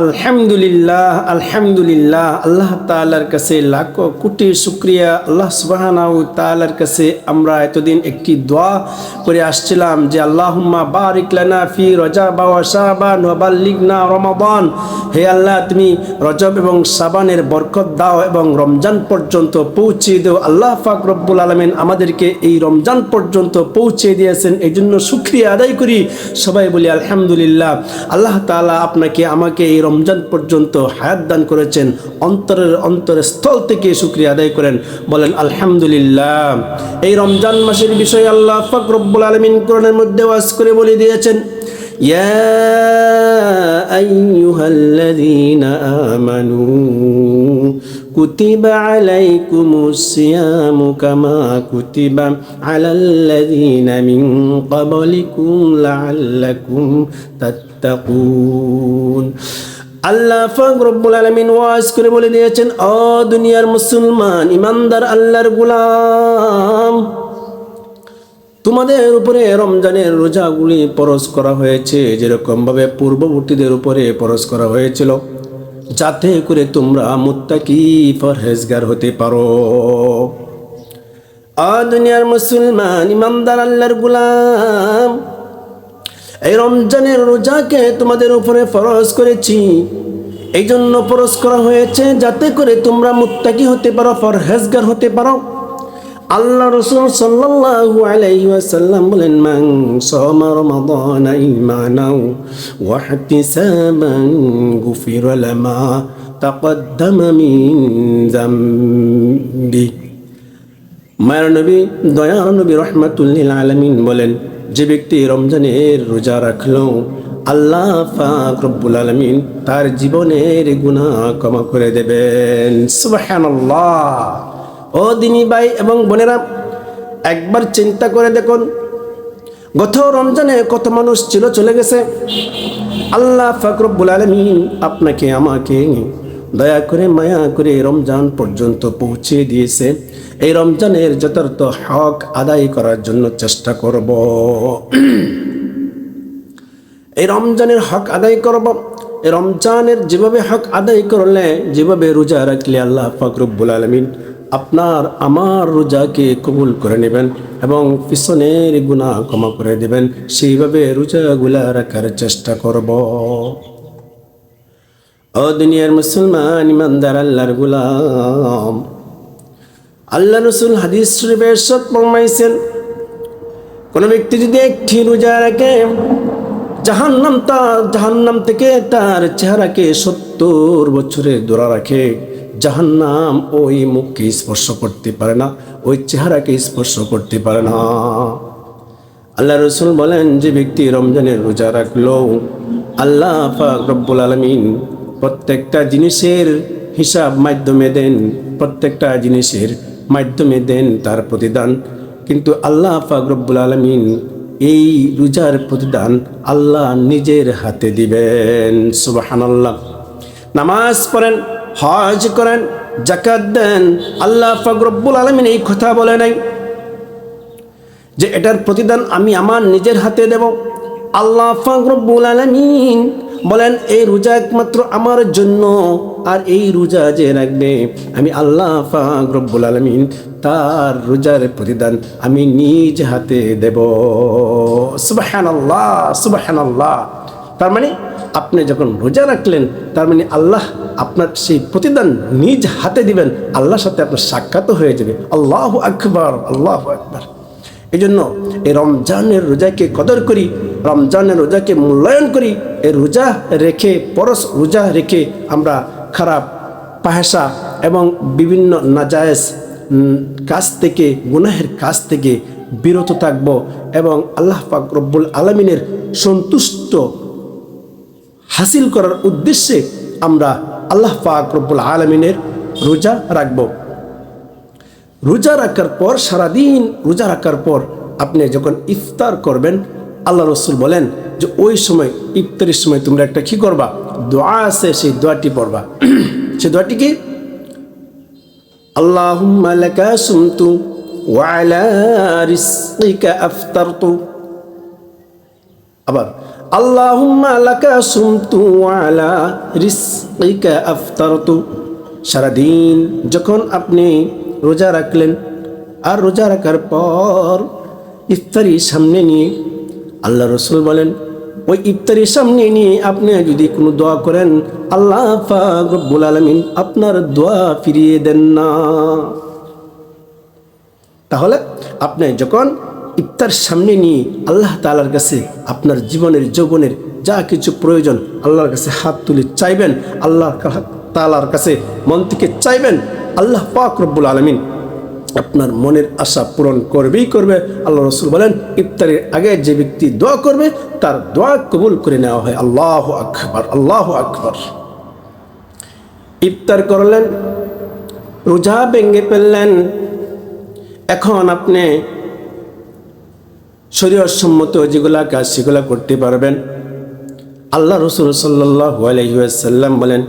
আলহামদুলিল্লাহ আলহামদুলিল্লাহ। আল্লাহ তাআলার কাছে লাখো কোটি শুক্রিয়া। আল্লাহ সুবহানাহু তাআলার কাছে আমরা এতদিন একটি দোয়া করে আসছিলাম যে, আল্লাহুম্মা বারিক লানা ফি রজা ওয়া শাবান ওয়া বাল্লিগনা রমাদান। হে আল্লাহ, তুমি রজব এবং সাবানের বরকত দাও এবং রমজান পর্যন্ত পৌঁছে দাও। আল্লাহ পাক রব্বুল আলামিন আমাদেরকে এই রমজান পর্যন্ত পৌঁছে দিয়েছেন। এই জন্য শুক্রিয়া আদায় করি। সবাই বলি, আলহামদুলিল্লাহ। আল্লাহ তাআলা আপনাকে আমাকে এই রমজান পর্যন্ত হায়াত দান করেছেন অন্তরের অন্তরের স্থল থেকে শুক্রিয়া আদায় করেন বলেন আলহামদুলিল্লাহ এই রমজান মাসের বিষয়ে আল্লাহ পাক রব্বুল আলামিন কোরআনের মধ্যে ওয়াজ করে বলে দিয়েছেন يا أيها الذين آمنوا كتب عليكم الصيام كما كتب على الذين من قبلكم لعلكم تتقون আল্লাহ রব্বুল আলমিন ওয়াজ করে বলে দিয়েছেন, অ দুনিয়ার মুসলমান, ইমানদার আল্লাহর গুলাম, তোমাদের উপরে রমজানের রোজাগুলি পরশ করা হয়েছে যেরকমভাবে পূর্ববর্তীদের উপরে পরশ করা হয়েছিল, যাতে করে তোমরা মুত্তাকি ফরহেজগার হতে পারো। আ দুনিয়ার মুসলমান, ইমানদার আল্লাহর গুলাম এই রমজানের রোজাকে তোমাদের উপরে ফরজ করেছি। এই জন্য ফরজ করা হয়েছে যাতে করে তোমরা মুত্তাকি হতে পারো, ফরহেজগার হতে পারো। আল্লাহ রসুল সাল্লাল্লাহু আলাইহি ওয়াসাল্লাম বলেন, মান সামা রমাদান ঈমানাও ওয়া ইহতিসাবান গুফিরা লামা তাকদ্দামা মিন যামবি। মায়ের নবী, দয়ার নবী রহমাতুল্লিল আলামিন বলেন যে ব্যক্তি রমজানের রোজা রাখল, আল্লাহ পাক রব্বুল আলামিন তার জীবনের গুনাহ ক্ষমা করে দেবেন। সুবহানাল্লাহ। ও দিনী ভাই এবং বোনেরা, একবার চিন্তা করে দেখুন, গত রমজানে কত মানুষ ছিল, চলে গেছে। আল্লাহ ফাকরবুল আলমিন আপনাকে, আমাকে দয়া করে মায়া করে রমজান পর্যন্ত পৌঁছে দিয়েছে। এই রমজানের যথার্থ হক আদায় করার জন্য চেষ্টা করব। এই রমজানের হক আদায় করব। রমজানের যেভাবে হক আদায় করলে, যেভাবে রোজা রাখলে আল্লাহ ফাকরবুল আলমিন আপনার আমার রোজাকে কবুল করে নেবেন এবং পিছনের গুণা ক্ষমা করে দেবেন। সেইভাবে রোজাগুলা রাখার চেষ্টা করব। ও দুনিয়ার মুসলমান ইমানদার আল্লাহর গুলাম। আল্লাহ রসুল হাদিস শরীফের ফরমাইছেন, কোনো ব্যক্তি যদি একটি রোজা রাখে, জাহান্নাম তার জাহান্নাম থেকে তার চেহারাকে সত্তর বছরের দোরা রাখে। জাহান্নাম ওই মুখকে স্পর্শ করতে পারে না, ওই চেহারাকে স্পর্শ করতে পারে না। আল্লাহ রসুল বলেন, যে ব্যক্তি রমজানের রোজা রাখল, আল্লাহ রব্বুল আলমিন প্রত্যেকটা জিনিসের হিসাব মাধ্যমে দেন, প্রত্যেকটা জিনিসের মাধ্যমে দেন তার প্রতিদান। কিন্তু আল্লাহ পাক রব্বুল আলমিন এই রোজার প্রতিদান আল্লাহ নিজের হাতে দিবেন, সুবাহানাল্লাহ। নামাজ পড়েন, হজ করেন জাকাত দেন, আল্লাহ ফাকরব্বুল আলমিন এই কথা বলে নাই যে এটার প্রতিদান আমি আমার নিজের হাতে দেব। আল্লাহ ফাকরব্বুল আলমিন বলেন, এই রোজা একমাত্র আমার জন্য, আর এই রোজা যে রাখবে, আমি আল্লাহ ফাকরব্বুল আলমিন তার রোজার প্রতিদান আমি নিজ হাতে দেব। সুবাহান আল্লাহ সুবাহান আল্লাহ তার মানে আপনি যখন রোজা রাখলেন, তার মানে আল্লাহ আপনার সেই প্রতিদান নিজ হাতে দিবেন, আল্লাহর সাথে আপনার সাক্ষাৎ হয়ে যাবে। আল্লাহ আকবর আল্লাহ আকবর। এই জন্য এই রমজানের রোজাকে কদর করি রমজানের রোজাকে মূল্যায়ন করি এই রোজা রেখে, পরশ রোজা রেখে আমরা খারাপ পাহেসা এবং বিভিন্ন নাজায়েজ কাজ থেকে, গুনাহের কাজ থেকে বিরত থাকব এবং আল্লাহ পাক রব্বুল আলমিনের সন্তুষ্ট হাসিল করার উদ্দেশ্যে আমরা আল্লাহ পাক রব্বুল আলমিনের রোজা রাখব। রোজা রাখার পর, সারাদিন রোজা রাখার পর আপনি যখন ইফতার করবেন আল্লাহ রসুল বলেন যে ওই সময়, ইফতারির সময় তোমরা একটা কি করবা? দোয়া আছে, সেই দোয়াটি পড়বা। সে দোয়াটি কি? আফতারতু। আবার আলা আফতারতু। সারাদিন যখন আপনি রোজা রাখলেন, আর রোজা রাখার পর ইফতারি সামনে নিয়ে আল্লাহ রসুল বলেন, ওই ইফতারির সামনে নিয়ে আপনি যদি কোনো দোয়া করেন, আল্লাহ রব্বুল আলমিন আপনার দোয়া ফিরিয়ে দেন না। তাহলে আপনি যখন ইফতার সামনে নিয়ে আল্লাহ তালার কাছে আপনার জীবনের যৌবনের যা কিছু প্রয়োজন আল্লাহর কাছে হাত তুলে চাইবেন আল্লাহ তালার কাছে মন থেকে চাইবেন, আল্লাহ পাক রব্বুল আলমিন আপনার মনের আশা পূরণ করবেই করবে। আল্লাহ রসুল বলেন, ইফতারের আগে যে ব্যক্তি দোয়া করবে, তার দোয়া কবুল করে নেওয়া হয়। আল্লাহ আকবর আল্লাহ আকবর। ইফতার করলেন, রোজা ভেঙে ফেললেন। এখন আপনি শরীর সম্মত যেগুলা কাজ সেগুলা করতে পারবেন। আল্লাহ রসুল সাল্লাহ আলহিসাল্লাম বলেন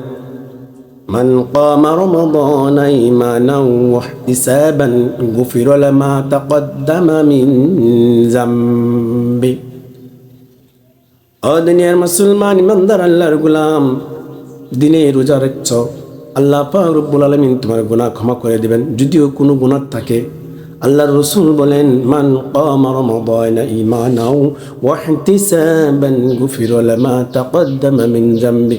من قام رمضان إيمانا واحتسابا غفر لما تقدم من ذنبه ও দুনিয়ার মুসলমান ইমানদার আল্লাহর গুলাম দিনে রোজা রাখছ আল্লাহ পাক রব্বুল আলমিন তোমার গুনাহ ক্ষমা করে দিবেন যদিও কোনো গুনাহ থাকে আল্লাহর রসুল বলেন মান কাম রমাদান ঈমানাও ওয়া ইহতিসাবান গুফির লামা তাকদ্দামা মিন যামবি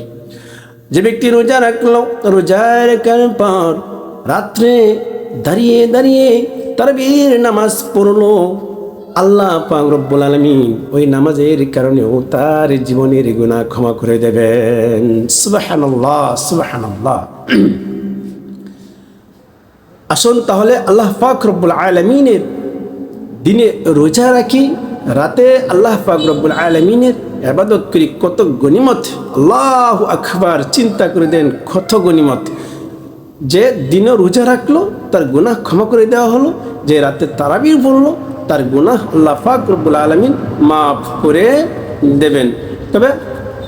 যে ব্যক্তি রোজা রাখল, রোজা রাখার পর রাত্রে দাঁড়িয়ে দাঁড়িয়ে তার বীর নামাজ পড়ল। আল্লাহ পাক রব্বুল আলমিন ওই নামাজের কারণেও তার জীবনের গুণা ক্ষমা করে দেবেন। সুবাহান্লাহ সুবাহান্লাহ আসুন তাহলে আল্লাহ পাক রব্বুল আলমিনের দিনে রোজা রাখি, রাতে আল্লাহ পাক রব্বুল আলমিনের আবাদত করি, কত গনিমত আল্লাহ আকবার, চিন্তা করে দেন কত গনিমত যে দিনও রোজা রাখল, তার গুনাহ ক্ষমা করে দেওয়া হলো, যে রাতে তারাবির বলল তার গুনাহ আল্লাহ পাক রব্বুল আলমিন মাফ করে দেবেন। তবে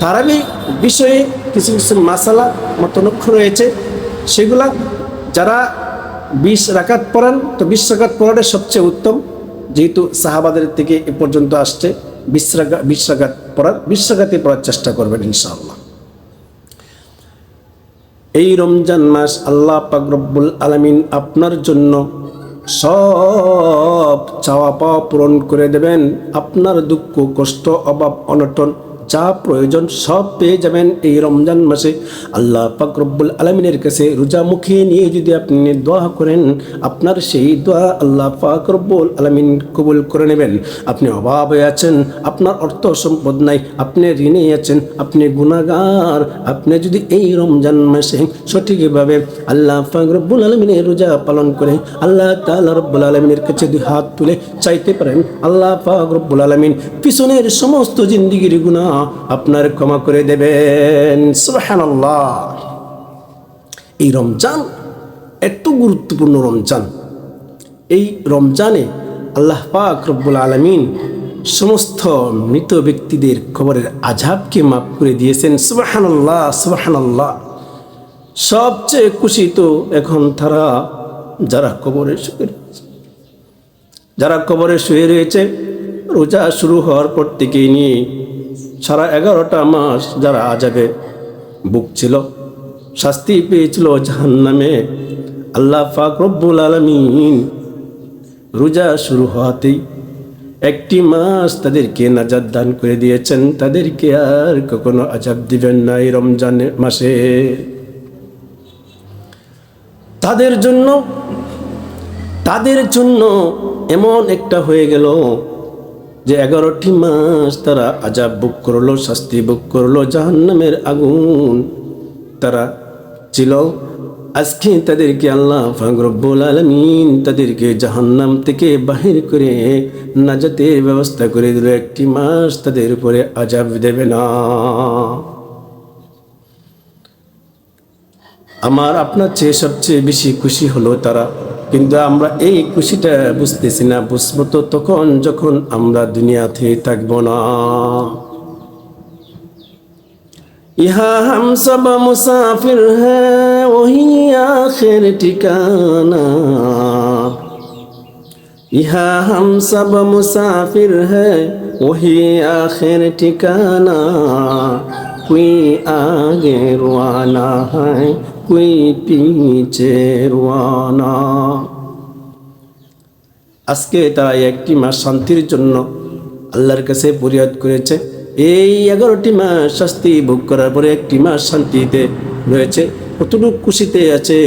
তারাবি বিষয়ে কিছু কিছু মাসালা, মতনক্ষ রয়েছে। সেগুলা যারা বিশ রাকাত পড়েন, তো বিশ রাকাত পড়াটাই সবচেয়ে উত্তম। যেহেতু সাহাবাদের থেকে এ পর্যন্ত আসছে, বিশ রাকাত বিশ রাকাত পড়ার বিশ্বঘাতী পড়ার চেষ্টা করবেন ইনশাআল্লাহ। এই রমজান মাস আল্লাহ পাকরব্বুল আলমিন আপনার জন্য সব চাওয়া পাওয়া পূরণ করে দেবেন। আপনার দুঃখ, কষ্ট, অভাব, অনটন যা প্রয়োজন সব পেয়ে যাবেন এই রমজান মাসে। আল্লাহ রব্বুল আলমিনের কাছে রোজা মুখে নিয়ে যদি আপনি দোয়া করেন, আপনার সেই দোয়া আল্লাহ রব্বুল আলমিন কবুল করে নেবেন। আপনি অভাবে আছেন, আপনার অর্থ সম্পদ নাই, আপনি ঋণে আছেন, আপনি গুণাগার আপনি যদি এই রমজান মাসে সঠিকভাবে আল্লাহ রব্বুল আলমিনের রোজা পালন করে, আল্লাহ তাআলা রব্বুল আলমিনের কাছে দুই হাত তুলে চাইতে পারেন, আল্লাহ রব্বুল আলমিন পিছনের সমস্ত জিন্দিগির গুণা আপনার ক্ষমা করে দেবেন। সুবহানাল্লাহ। এই রমজান, এত গুরুত্বপূর্ণ রমজান। এই রমজানে আল্লাহ পাক রব্বুল আলমিন সমস্ত মৃত ব্যক্তিদের খবরের আজাবকে মাফ করে দিয়েছেন। সুবাহানাল্লাহ সুবাহানাল্লাহ। সবচেয়ে খুশি তো এখন তারা, যারা কবরে শুয়ে রয়েছে। যারা কবরে শুয়ে রয়েছে, রোজা শুরু হওয়ার পর থেকেই নিয়ে সারা এগারোটা মাস যারা আজাবে ছিল, শাস্তি পেয়েছিল জাহান্নামে। আল্লাহ পাক রব্বুল আলমিন রোজা শুরু হওয়াতেই একটি মাস তাদেরকে নাজাদ দান করে দিয়েছেন। তাদেরকে আর কখনো আজাব দিবেন না এই রমজানের মাসে। তাদের জন্য তাদের জন্য এমন একটা হয়ে গেল যে এগারোটি মাস তারা আজাব বুক করল, শাস্তি বুক করল, জাহান্নামের আগুন। তারা ছিল, আজকে তাদেরকে আল্লাহ ফাগরব্বুল আলমিন তাদেরকে জাহান্নাম থেকে বাহির করে নাজাতের ব্যবস্থা করে দিল। একটি মাস তাদের উপরে আজাব দেবে না। আমার আপনার চেয়ে সবচেয়ে বেশি খুশি হলো তারা কিন্তু আমরা এই খুশিটা বুঝতেছি না, বুঝব তো তখন যখন আমরা দুনিয়াতে থাকব না। ইহা হাম সবা মুসাফির হ্যাঁ ওহি আখের ঠিকানা। ইহা হাম সবা মুসাফির হ্যাঁ ওহি আখের ঠিকানা। কুই আগে রোয়ানা হয় कोई पीछे रुआना আজকে তারা একটি মাস শান্তির জন্য আল্লাহর কাছে ফরিয়াদ করেছে এই এগারোটি মাস শাস্তি ভোগ করার পরে একটি মাস শান্তিতে রয়েছে কতটুকু খুশিতে আছে,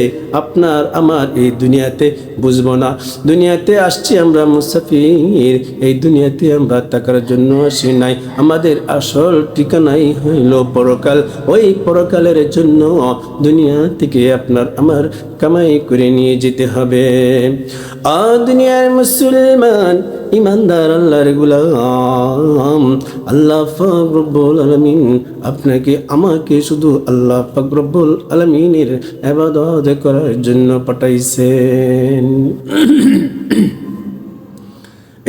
আপনার আমার এই দুনিয়াতে বুঝব না। দুনিয়াতে আসছি আমরা মুসাফির, এই দুনিয়াতে আমরা থাকার জন্য আসি নাই। আমাদের আসল ঠিকানাই হইল পরকাল। ওই পরকালের জন্য দুনিয়া থেকে আপনার আমার কামাই করে নিয়ে যেতে হবে। দুনিয়ার মুসলমান, ইমানদার, আল্লাহর গুলাম। আল্লাহ ফাকরবুল আলমিন, আপনাকে, আমাকে শুধু আল্লাহ ফাকরবুল আলমিনের আবাদত করার জন্য পাঠাইছেন।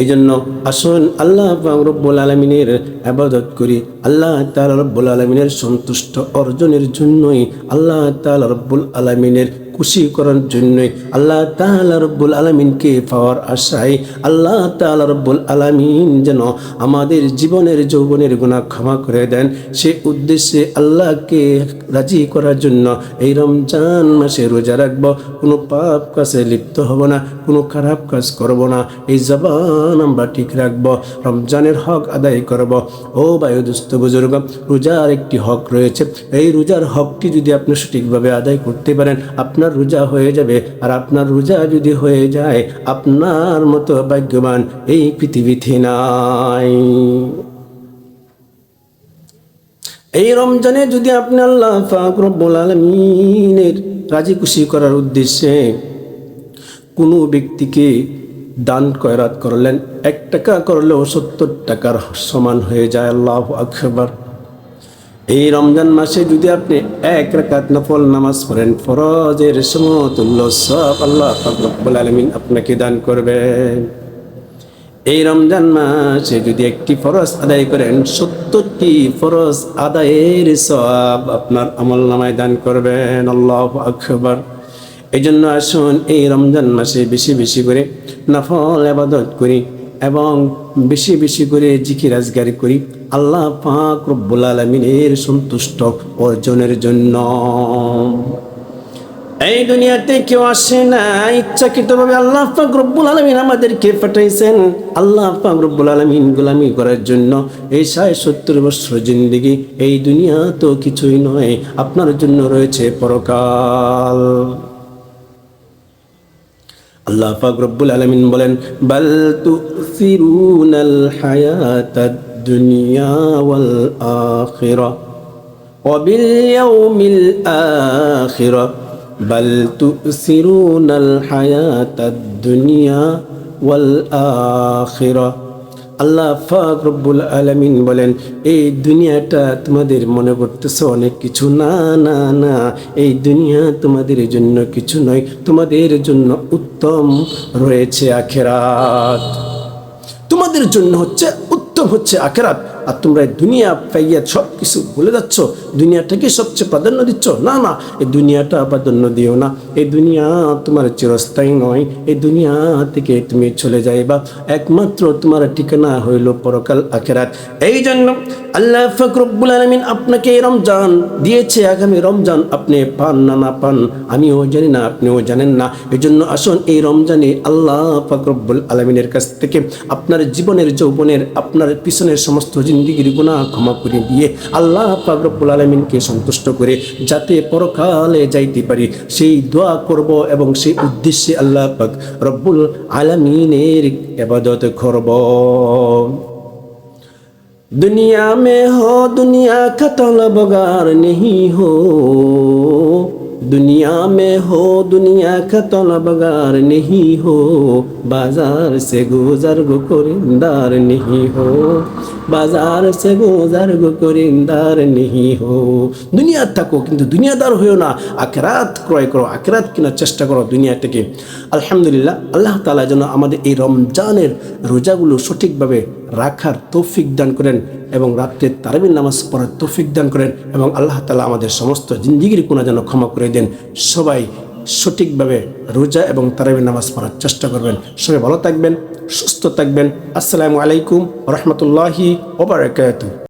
এই জন্য আসুন আল্লাহ রব্বুল আলমিনের আবাদত করি। আল্লাহ তাল রব্বুল আলমিনের সন্তুষ্ট অর্জনের জন্যই আল্লাহ তাল রব্বুল আলমিনের খুশি করার জন্যই আল্লাহ তাআলা রব্বুল আলমিনকে পাওয়ার আশায় আল্লাহ তাআলা রব্বুল আলমিন যেন আমাদের জীবনের যৌবনের গুণা ক্ষমা করে দেন। সে উদ্দেশ্যে আল্লাহকে রাজি করার জন্য এই রমজান মাসে রোজা রাখব। কোনো পাপ কাজে লিপ্ত হব না, কোনো খারাপ কাজ করব না। এই জবান আমরা ঠিক রাখব, রমজানের হক আদায় করব। ও বায়ু বায়ুদুস্থ বুজুর্গ, রোজার একটি হক রয়েছে। এই রোজার হকটি যদি আপনি সঠিকভাবে আদায় করতে পারেন, আপনার রোজা হয়ে যাবে। আর আপনার রোজা যদি হয়ে যায়, আপনার মতো ভাগ্যবান এই পৃথিবীতে নাই। এই রমজানে যদি আপনি আল্লাহ পাক রব্বুল আলমিনের রাজি খুশি করার উদ্দেশ্যে কোনো ব্যক্তিকে দান কয়রাত করলেন, এক টাকা করলেও সত্তর টাকার সমান হয়ে যায়। আল্লাহ আকবর। এই রমজান মাসে যদি আপনি এক রাকাত নফল নামাজ পড়েন, ফরজের সমতুল্য সব আল্লাহ রব্বুল আলমিন আপনাকে দান করবেন এই রমজান মাসে যদি একটি ফরজ আদায় করেন, সত্তরটি ফরজ আদায়ের সব আপনার আমল নামায় দান করবেন। আল্লাহ আকবর। এই জন্য আসুন এই রমজান মাসে বেশি বেশি করে নফল আবাদত করি। এবং বেশি বেশি করে জিকির আজগারি করি। আল্লাহ পাক রব্বুল আলমিনের সন্তুষ্ট অর্জনের জন্য। এই দুনিয়াতে কেউ আসে না, ইচ্ছাকৃতভাবে আল্লাহ পাক রব্বুল আলমিন আমাদেরকে পাঠাইছেন। আল্লাহ পাক রব্বুল আলমিন গোলামি করার জন্য। এই সাড়ে সত্তর বছর জিন্দিগি, এই দুনিয়া তো কিছুই নয়, আপনার জন্য রয়েছে পরকাল। আল্লাহ পাক রব্বুল আলমিন বলেন বাল তুসিরুনাল হায়াতাদ দুনিয়া ওয়াল আখিরা وباليوم الآخرة بل تؤثرون الحياة الدنيا والآخرة আল্লাহ ফাক রব্বুল আলমিন বলেন, এই দুনিয়াটা তোমাদের মনে করতেছো অনেক কিছু। না না না, এই দুনিয়া তোমাদের জন্য কিছু নয়, তোমাদের জন্য উত্তম রয়েছে আখেরাত। তোমাদের জন্য হচ্ছে, উত্তম হচ্ছে আখেরাত। আর তোমরা এই দুনিয়া পাইয়া সব কিছু বলে যাচ্ছ, দুনিয়াটাকে সবচেয়ে প্রাধান্য দিচ্ছ? না না, এই দুনিয়াটা প্রাধান্য দিও না। এই দুনিয়া তোমার চিরস্থায়ী নয়। এই দুনিয়া থেকে তুমি চলে যাইবা। একমাত্র তোমার ঠিকানা হইল পরকাল আখেরাত। এই জন্য আল্লাহ ফকরবুল আলমিন আপনাকে রমজান দিয়েছে। আগামী রমজান আপনি পান না না পান, আমিও জানি না, আপনিও জানেন না। এই জন্য আসুন এই রমজানে আল্লাহ ফকরবুল আলমিনের কাছ থেকে আপনার জীবনের যৌবনের, আপনার পিছনের সমস্ত জিন্দিগির গুণা ক্ষমা করে দিয়ে আল্লাহ পাক রব্বুল আলমিনকে সন্তুষ্ট করে যাতে পরকালে যাইতে পারি সেই দোয়া করব এবং সেই উদ্দেশ্যে আল্লাহ পাক রব্বুল আলমিনের এবাদত করব दुनिया में हो दुनिया का तलबगार नहीं हो दुनिया में हो दुनिया का तलबगार नहीं हो बाजार से गुजर गो करिंदार नहीं हो বাজার সে গোজার গো করিন্দার নিহি হো দুনিয়া থাকো কিন্তু দুনিয়াদার হয়েও না আখরাত ক্রয় করো আখরাত কেনার চেষ্টা করো দুনিয়া থেকে আলহামদুলিল্লাহ আল্লাহ তালা যেন আমাদের এই রমজানের রোজাগুলো সঠিকভাবে রাখার তৌফিক দান করেন এবং রাত্রে তারাবির নামাজ পড়ার তৌফিক দান করেন এবং আল্লাহ তালা আমাদের সমস্ত জিন্দিগির কোনো যেন ক্ষমা করে দেন। সবাই সঠিকভাবে রোজা এবং তারাবির নামাজ পড়ার চেষ্টা করবেন। সবাই ভালো থাকবেন, সুস্থ থাকবেন। আসসালামু আলাইকুম রহমতুল্লাহি ওবরাকাতুহ